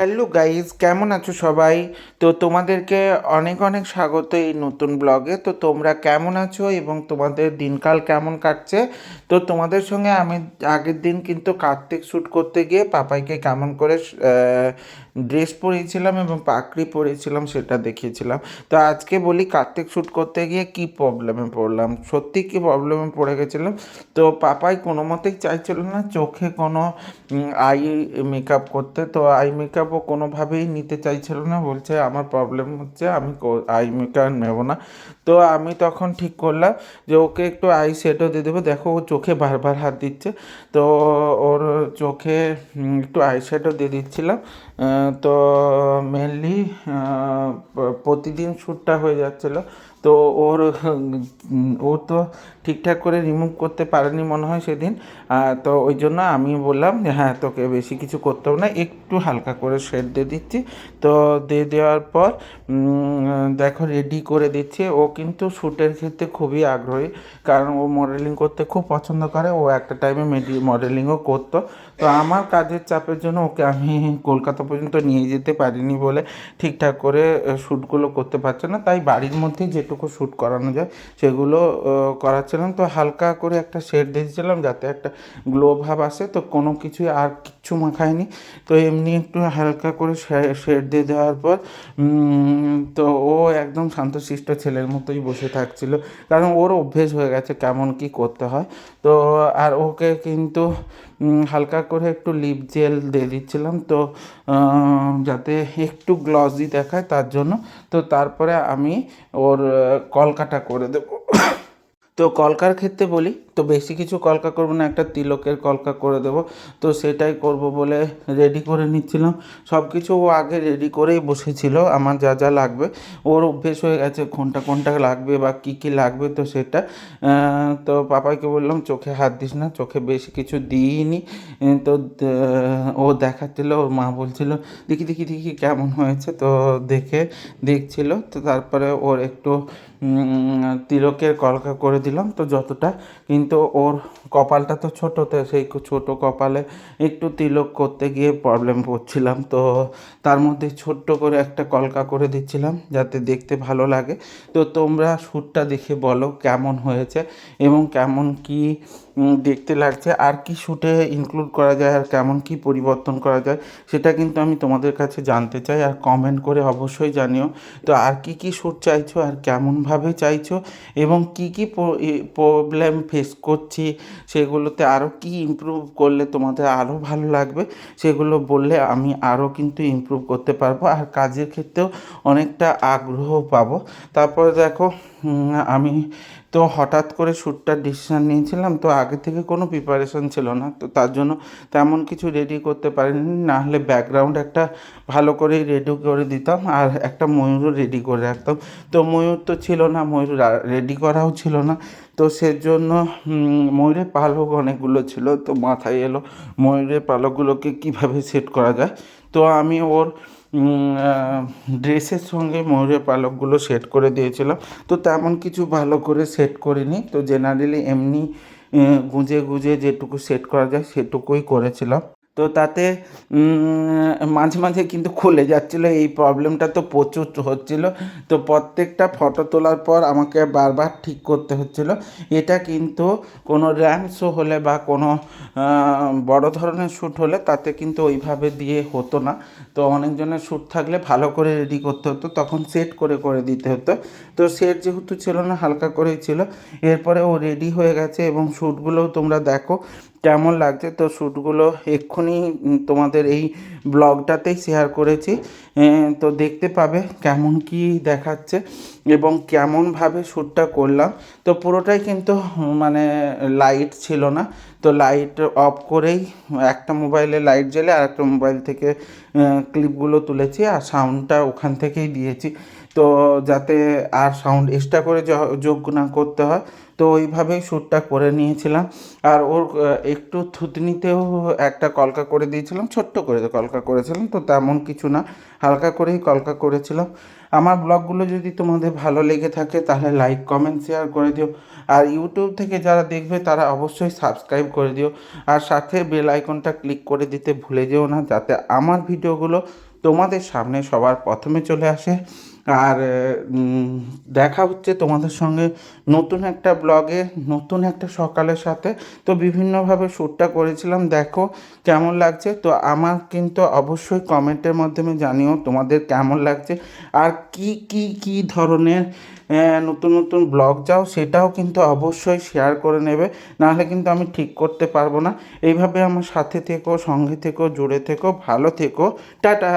Hello guys কেমন আছো সবাই? তো তোমাদেরকে অনেক অনেক স্বাগত এই নতুন ব্লগে তো তোমরা কেমন আছো এবং তোমাদের দিনকাল কেমন কাটছে? তো তোমাদের সঙ্গে আমি আগের দিন কিন্তু কার্তিক শ্যুট করতে গিয়ে পাপাইকে কেমন করে ড্রেস পরিয়েছিলাম এবং পাকড়ি পরিয়েছিলাম সেটা দেখিয়েছিলাম। তো আজকে বলি কার্তিক শ্যুট করতে গিয়ে কি প্রবলেমে পড়লাম? সত্যি কি প্রবলেমে পড়ে গেছিলাম? তো পাপাই কোনো মতেই চাইছিল না চোখে কোনো আই মেকআপ করতে। তো আই মেকআপও কোনোভাবেই নিতে চাইছিল না, বলছে আমার প্রবলেম হচ্ছে, আমি আই মেকআপ নেব না। তো আমি তখন ঠিক করলাম যে ওকে একটু আই শ্যাডো দিয়ে দেবো। দেখো, ও চোখে বারবার হাত দিচ্ছে। তো ওর চোখে একটু আই শ্যাডো দিয়ে দিচ্ছিলাম। তো মেনলি প্রতিদিন শ্যুটটা হয়ে যাচ্ছিল। তো ওর, ও তো ঠিকঠাক করে রিমুভ করতে পারেনি মনে হয় সেদিন। তো ওই জন্য আমি বললাম যে হ্যাঁ তোকে বেশি কিছু করতে হবে না, একটু হালকা করে শেড দিয়ে দিচ্ছি। তো দিয়ে দেওয়ার পর দেখো রেডি করে দিচ্ছি। ও কিন্তু শ্যুটের ক্ষেত্রে খুবই আগ্রহী, কারণ ও মডেলিং করতে খুব পছন্দ করে। ও একটা টাইমে মেডি মডেলিংও করতো। তো আমার কাজের চাপের জন্য ওকে আমি কলকাতা পর্যন্ত নিয়ে যেতে পারিনি বলে ঠিকঠাক করে শ্যুটগুলো করতে পারছে না। তাই বাড়ির মধ্যেই যেটুকু শ্যুট করানো যায়, সেগুলো করাচ্ছিলাম। তো হালকা করে একটা শেড দিয়েছিলাম, যাতে একটা গ্লো ভাব আসে। তো কোনো কিছুই আর কিচ্ছু মাখায়নি। তো এমনি একটু হালকা করে শেড দিয়ে দেওয়ার পর তো ও একদম শান্তশিষ্ট ছেলের মতোই বসে থাকছিল। কারণ ওর অভ্যেস হয়ে গেছে কেমন কি করতে হয়। তো, আর ওকে কিন্তু হালকা করে একটু লিপ জেল দিয়ে দিচ্ছিলাম। তো যাতে একটু গ্লসি দেখায় তার জন্য। তো তারপরে আমি ওর কলকাটা করে দেব। তো কলকার ক্ষেত্রে বলি তো বেশি কিছু কলকা করব না, একটা তিলকের কলকা করে দেবো। তো সেটাই করব বলে রেডি করে নিচ্ছিলাম। সব কিছু ও আগে রেডি করেই বসেছিল, আমার যা যা লাগবে। ওর অভ্যেস হয়ে গেছে কোনটা কোনটা লাগবে বা কী কী লাগবে তো সেটা। তো পাপাইকে বললাম, চোখে হাত দিস না, চোখে বেশি কিছু দিইনি। তো ও দেখাচ্ছিল, ওর মা বলছিল, দেখি দেখি দেখি কেমন হয়েছে। তো দেখে দেখছিল, তো তারপরে ওর একটু তিলকের কলকা করে দিলাম। তো যতটা কিন্তু ওর কপালটা তো ছোটো, তো সেই ছোটো কপালে একটু তিলক করতে গিয়ে প্রবলেম পড়ছিলাম তো তার মধ্যে ছোট্ট করে একটা কলকা করে দিচ্ছিলাম যাতে দেখতে ভালো লাগে। তো তোমরা শ্যুটটা দেখে বলো কেমন হয়েছে এবং কেমন কি দেখতে লাগছে। আর কি শ্যুটে ইনক্লুড করা যায় আর কেমন কি পরিবর্তন করা যায়, সেটা কিন্তু আমি তোমাদের কাছে জানতে চাই আর কমেন্ট করে অবশ্যই জানিও। তো আর কি কি শ্যুট চাইছো আর কেমনভাবে চাইছো এবং কি কি প্রবলেম ফেস করছি, সেগুলোতে আরও কি ইমপ্রুভ করলে তোমাদের আরও ভালো লাগবে, সেগুলো বললে আমি আরও কিন্তু ইমপ্রুভ করতে পারব। আর কাজের ক্ষেত্রেও অনেকটা আগ্রহ পাবো। তারপরে দেখো আমি তো হঠাৎ করে শ্যুটটার ডিসিশান নিয়েছিলাম, তো আগে থেকে কোনো প্রিপারেশন ছিল না, তো তার জন্য তেমন কিছু রেডি করতে পারিনি, না হলে ব্যাকগ্রাউন্ড একটা ভালো করেই রেডি করে দিতাম, আর একটা ময়ূরও রেডি করে রাখতাম। তো ময়ূর তো ছিল না, ময়ূর রেডি করাও ছিল না, তো সেজন্য ময়ূরের পালক অনেকগুলো ছিল, তো মাথায় এলো ময়ূরের পালকগুলোকে কীভাবে সেট করা যায়। তো আমি ওর ড্রেসের সঙ্গে ময়ূরের পালকগুলো সেট করে দিয়েছিলাম। তো তেমন কিছু ভালো করে সেট করিনি। তো জেনারেলি এমনি গুঁজে গুঁজে যেটুকু সেট করা যায় সেটুকুই করেছিলাম। তো তাতে মাঝে মাঝে কিন্তু খুলে যাচ্ছিল। এই প্রবলেমটা তো প্রচুর হচ্ছিল। তো প্রত্যেকটা ফটো তোলার পর আমাকে বারবার ঠিক করতে হচ্ছিল। এটা কিন্তু কোনো র্যাম শো হলে বা কোনো বড় ধরনের শ্যুট হলে তাতে কিন্তু ওইভাবে দিয়ে হতো না। তো অনেকজনের শ্যুট থাকলে ভালো করে রেডি করতে হতো। তখন সেট করে করে দিতে হতো। তো সেট যেহেতু ছিল না, হালকা করেই ছিল। এরপরে ও রেডি হয়ে গেছে এবং শ্যুটগুলোও তোমরা দেখো। কেমন লাগছে, তো শ্যুটগুলো এক্ষুনি তোমাদের এই ব্লগটাতেই শেয়ার করেছি। তো দেখতে পাবে কেমন কি দেখাচ্ছে এবং কেমনভাবে শ্যুটটা করলাম। তো পুরোটাই কিন্তু মানে লাইট ছিল না। তো লাইট অফ করেই একটা মোবাইলে লাইট জ্বেলে আর একটা মোবাইল থেকে ক্লিপগুলো তুলেছি আর সাউন্ডটা ওখান থেকেই দিয়েছি। তো যাতে আর সাউন্ড এক্সট্রা করে যোগ না করতে হয় তো ওইভাবেই শ্যুটটা করে নিয়েছিলাম। আর ওর একটু থুতনিতেও একটা কলকা করে দিয়েছিলাম, ছোট্ট করে কলকা করেছিলাম, তো তেমন কিছু না, হালকা করেই কলকা করেছিলাম। আমার ব্লগগুলো যদি তোমাদের ভালো লেগে থাকে, তাহলে লাইক কমেন্ট শেয়ার করে দিও। আর ইউটিউব থেকে যারা দেখবে, তারা অবশ্যই সাবস্ক্রাইব করে দিও। আর সাথে বেল আইকনটা ক্লিক করে দিতে ভুলে যেও না, যাতে আমার ভিডিওগুলো তোমাদের সামনে সবার প্রথমে চলে আসে। আর দেখা হচ্ছে তোমাদের সঙ্গে নতুন একটা ব্লগে, নতুন একটা সকালের সাথে। তো বিভিন্নভাবে শ্যুটটা করেছিলাম, দেখো কেমন লাগছে। তো আমার কিন্তু অবশ্যই কমেন্টের মাধ্যমে জানিও তোমাদের কেমন লাগছে। আর কি কি কি ধরনের নতুন নতুন ব্লগ যাও সেটাও কিন্তু অবশ্যই শেয়ার করে নেবে। নাহলে কিন্তু আমি ঠিক করতে পারব না। এইভাবে আমার সাথে থেকো, সঙ্গে থেকো, জুড়ে থেকো, ভালো থেকো। টাটা!